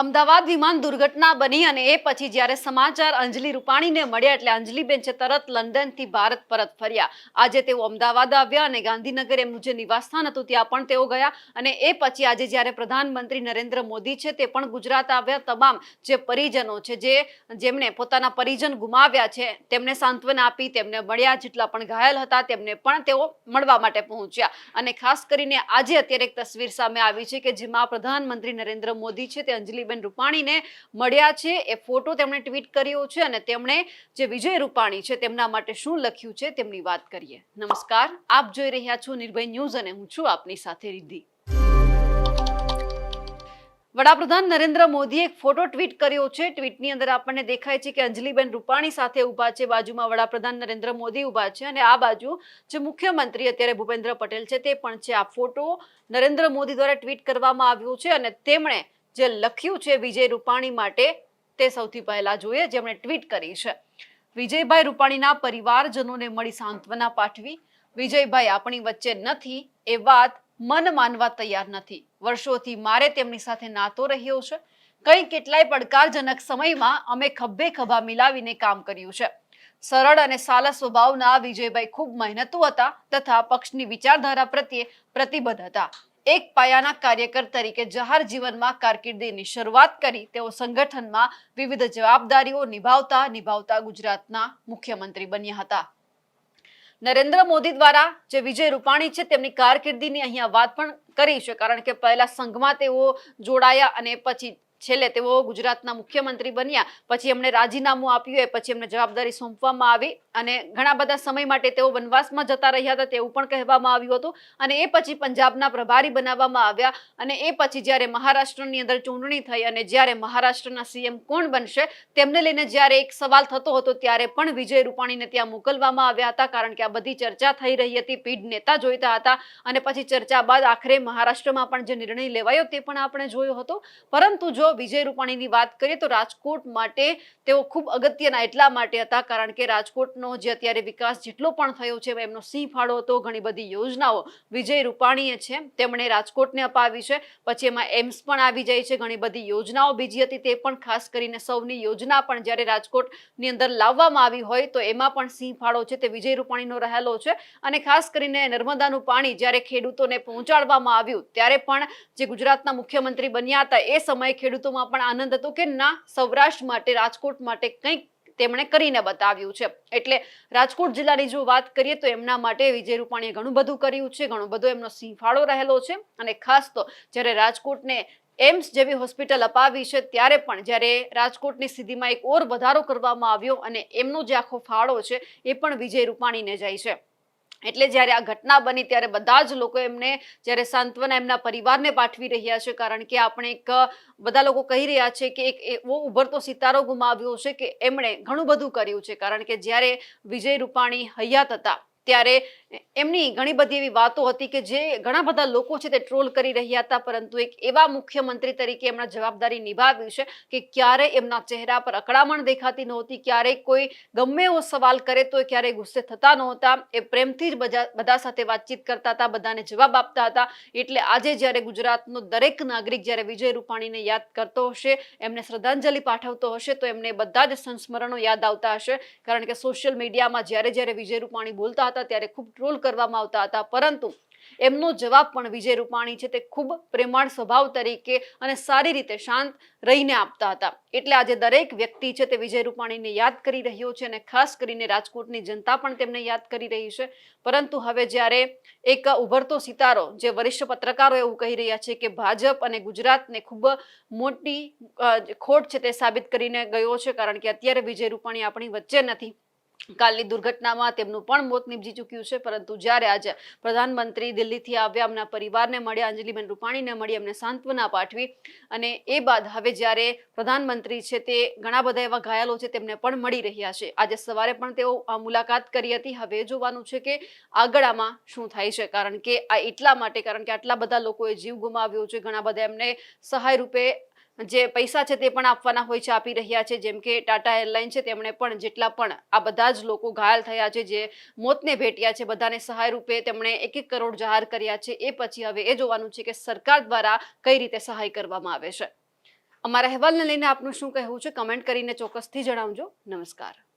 અમદાવાદ વિમાન દુર્ઘટના બની અને એ પછી જ્યારે સમાચાર અંજલિ રૂપાણીને મળ્યા એટલે અંજલિબેન છે તરત લંડનથી ભારત પરત ફર્યા. આજે તેઓ અમદાવાદ આવ્યા અને ગાંધીનગર એમનું જે નિવાસસ્થાન હતું, ત્યાં પણ તેઓ ગયા અને એ પછી આજે જ્યારે પ્રધાનમંત્રી નરેન્દ્ર મોદી છે તે પણ ગુજરાત આવ્યા. તમામ જે પરિજનો છે, જે જેમણે પોતાના પરિજન ગુમાવ્યા છે, તેમને સાંત્વના આપી, તેમને મળ્યા જેટલા પણ ઘાયલ હતા, તેમને પણ તેઓ મળવા માટે પહોંચ્યા. અને ખાસ કરીને આજે અત્યારે એક તસવીર સામે આવી છે કે જેમાં પ્રધાનમંત્રી નરેન્દ્ર મોદી છે તે અંજલિબેન રૂપાણીને મળ્યા છે. એ ફોટો તેમણે ટ્વીટ કર્યો છે અને તેમણે જે વિજય રૂપાણી છે તેમના માટે શું લખ્યું છે તેમની વાત કરીએ. નમસ્કાર. આપ જોઈ રહ્યા છો નિર્ભય ન્યૂઝ અને હું છું આપની સાથે રિદ્ધિ. વડાપ્રધાન નરેન્દ્ર મોદીએ એક ફોટો ટ્વીટ કર્યો છે. ટ્વીટની અંદર આપણને દેખાય છે કે અંજલિબેન રૂપાણી સાથે ઊભા છે. બાજુમાં વડાપ્રધાન નરેન્દ્ર મોદી ઊભા છે અને આ બાજુ જે મુખ્યમંત્રી અત્યારે ભૂપેન્દ્ર પટેલ છે તે પણ છે. આ ફોટો નરેન્દ્ર મોદી દ્વારા ટ્વીટ કરવામાં આવ્યો છે અને તેમણે જે લખ્યું છે વિજય રૂપાણી માટે તે સૌથી પહેલા જોઈએ, જેમણે ટ્વીટ કરી છે. વિજયભાઈ રૂપાણીના પરિવારજનોને મળી સાંત્વના પાઠવી. વિજયભાઈ આપણી વચ્ચે નથી, એ વાત મન માનવા તૈયાર નથી. વર્ષોથી મારે તેમની સાથે નાતો રહ્યો છે. કઈ કેટલાય પડકારજનક સમયમાં અમે ખભે ખભા મિલાવીને કામ કર્યું છે. સરળ અને સાલા સ્વભાવના વિજયભાઈ ખૂબ મહેનતુ હતા તથા પક્ષની વિચારધારા પ્રત્યે પ્રતિબદ્ધ હતા. એક પાયાના કાર્યકર તરીકે જાહેર જીવનમાં કારકિર્દીની શરૂઆત કરી. તેઓ સંગઠનમાં વિવિધ જવાબદારીઓ નિભાવતા નિભાવતા ગુજરાતના મુખ્યમંત્રી બન્યા હતા. નરેન્દ્ર મોદી દ્વારા જે વિજય રૂપાણી છે તેમની કારકિર્દીની અહીંયા વાત પણ કરી છે. કારણ કે પહેલા સંઘમાં તેઓ જોડાયા અને પછી છેલ્લે તેઓ ગુજરાતના મુખ્યમંત્રી બન્યા. પછી એમણે રાજીનામું આપ્યું પછી એમને જવાબદારી સોંપવામાં આવી અને ઘણા બધા સમય માટે તેઓ વનવાસમાં જતા રહ્યા હતા તેવું પણ કહેવામાં આવ્યું હતું. અને એ પછી પંજાબના પ્રભારી બનાવવામાં આવ્યા અને એ પછી જ્યારે મહારાષ્ટ્રની અંદર ચૂંટણી થઈ અને જ્યારે મહારાષ્ટ્રના સીએમ કોણ બનશે તેમને લઈને જ્યારે એક સવાલ થતો હતો ત્યારે પણ વિજય રૂપાણીને ત્યાં મોકલવામાં આવ્યા હતા કારણ કે આ બધી ચર્ચા થઈ રહી હતી, પીઢ નેતા જોઈતા હતા અને પછી ચર્ચા બાદ આખરે મહારાષ્ટ્રમાં પણ જે નિર્ણય લેવાયો તે પણ આપણે જોયો હતો. પરંતુ જો વિજય રૂપાણીની વાત કરીએ તો રાજકોટ માટે તેઓ ખૂબ અગત્યના એટલા માટે હતા, કારણ કે રાજકોટનો જે અત્યારે વિકાસ જેટલો પણ થયો છે એમનો સિંહ ફાળો હતો, ઘણી બધી યોજનાઓ વિજય રૂપાણીએ છે, તેમણે રાજકોટને અપાવી છે, પછી એમાં એમ્સ પણ આવી જાય છે, ઘણી બધી યોજનાઓ બીજી હતી, તે પણ ખાસ કરીને સૌની યોજના પણ જ્યારે રાજકોટની અંદર લાવવામાં આવી હોય, તો એમાં પણ સિંહ ફાળો છે, તે વિજય રૂપાણીનો રહેલો છે, અને ખાસ કરીને નર્મદાનું પાણી જ્યારે ખેડૂતોને પહોંચાડવામાં આવ્યું, ત્યારે પણ જે ગુજરાતના મુખ્યમંત્રી બન્યા હતા, એ સમયે ખેડૂતોમાં પણ આનંદ હતો કે ના, સૌરાષ્ટ્ર માટે, રાજકોટ માટે કંઈક તેમણે કરીને બતાવ્યું છે. એટલે રાજકોટ જિલ્લાની જો વાત કરીએ તો એમના માટે વિજય રૂપાણીએ ઘણું બધું કર્યું છે, ઘણો બધો એમનો સિંફાળો રહેલો છે. અને ખાસ તો જ્યારે રાજકોટને એમ્સ જેવી હોસ્પિટલ અપાવી છે, ત્યારે પણ જ્યારે રાજકોટની સ્થિતિમાં એક ઓર વધારો કરવામાં આવ્યો અને એમનો જે આખો ફાળો છે, એ પણ વિજય રૂપાણીને જાય છે. એટલે જ્યારે આ ઘટના બની ત્યારે બધા જ લોકો એમને, જ્યારે સાંત્વના એમના પરિવારને પાઠવી રહ્યા છે, કારણ કે આપણે એક બધા લોકો કહી રહ્યા છે કે એક એવો ઉભરતો સિતારો ગુમાવ્યો છે કે એમણે ઘણું બધું કર્યું છે. કારણ કે જ્યારે વિજય રૂપાણી હયાત હતા, ત્યારે એમની ઘણી બધી એવી વાતો હતી કે જે ઘણા બધા લોકો છે તે ટ્રોલ કરી રહ્યા હતા, પરંતુ એક એવા મુખ્યમંત્રી તરીકે એમણે જવાબદારી નિભાવી છે કે ક્યારે એમના ચહેરા પર અકળામણ દેખાતી નહોતી ક્યારેય કોઈ ગમે એવો સવાલ કરે તો ક્યારેય ગુસ્સે થતા નહોતા, એ પ્રેમથી જ બધા સાથે વાતચીત કરતા હતા, બધાને જવાબ આપતા હતા, એટલે આજે જ્યારે ગુજરાતનો દરેક નાગરિક જ્યારે વિજય રૂપાણીને યાદ કરતો હશે, એમને શ્રદ્ધાંજલિ પાઠવતો હશે, તો એમને બધા જ સંસ્મરણો યાદ આવતા હશે, કારણ કે સોશિયલ મીડિયામાં જ્યારે જ્યારે વિજય રૂપાણી બોલતા હતા, ત્યારે ખૂબ ટ્રોલ કરવામાં આવતા હતા. પરંતુ એમનો જવાબ પણ વિજય રૂપાણી છે તે ખૂબ પ્રેમાળ સ્વભાવ તરીકે અને સારી રીતે શાંત રહીને આપતા હતા. એટલે આજે દરેક વ્યક્તિ છે તે વિજય રૂપાણીને યાદ કરી રહ્યો છે અને ખાસ કરીને રાજકોટની જનતા પણ તેમને યાદ કરી રહી છે. પરંતુ હવે જ્યારે એક ઉભરતો સિતારો, જે વરિષ્ઠ પત્રકારો એવું કહી રહ્યા છે કે ભાજપ અને ગુજરાતને ખૂબ મોટી ખોટ છે તે સાબિત કરીને ગયો છે કારણ કે અત્યારે વિજય રૂપાણી આપણી વચ્ચે નથી. કાલની દુર્ઘટનામાં તેમનું પણ મોત નીપજી ચૂક્યું છે, પરંતુ જ્યારે આજે પ્રધાનમંત્રી દિલ્હીથી આવ્યા એમના પરિવારને મળ્યા, અંજલિબેન રૂપાણીને મળી એમને સાંત્વના પાઠવી અને એ બાદ હવે જ્યારે પ્રધાનમંત્રી છે તે ઘણા બધા એવા ઘાયલો છે તેમને પણ મળી રહ્યા છે. આજે સવારે પણ તેઓ આ મુલાકાત કરી હતી. હવે જોવાનું છે કે આગળ આમાં શું થાય છે, કારણ કે આ એટલા માટે, કારણ કે આટલા બધા લોકોએ જીવ ગુમાવ્યો છે, ઘણા બધા એમને સહાય રૂપે જે પૈસા છે તે પણ આપવાના હોય છે, આપી રહ્યા છે. જેમ કે ટાટા એરલાઇન છે, તેમણે પણ જેટલા પણ આ બધા જ લોકો ઘાયલ થયા છે, જે મોતને ભેટ્યા છે, બધાને સહાય રૂપે તેમણે એક એક કરોડ જાહેર કર્યા છે. એ પછી હવે એ જોવાનું છે કે સરકાર દ્વારા કઈ રીતે સહાય કરવામાં આવે છે. અમારા અહેવાલને લઈને આપનું શું કહેવું છે? કમેન્ટ કરીને ચોક્કસથી જણાવજો. નમસ્કાર.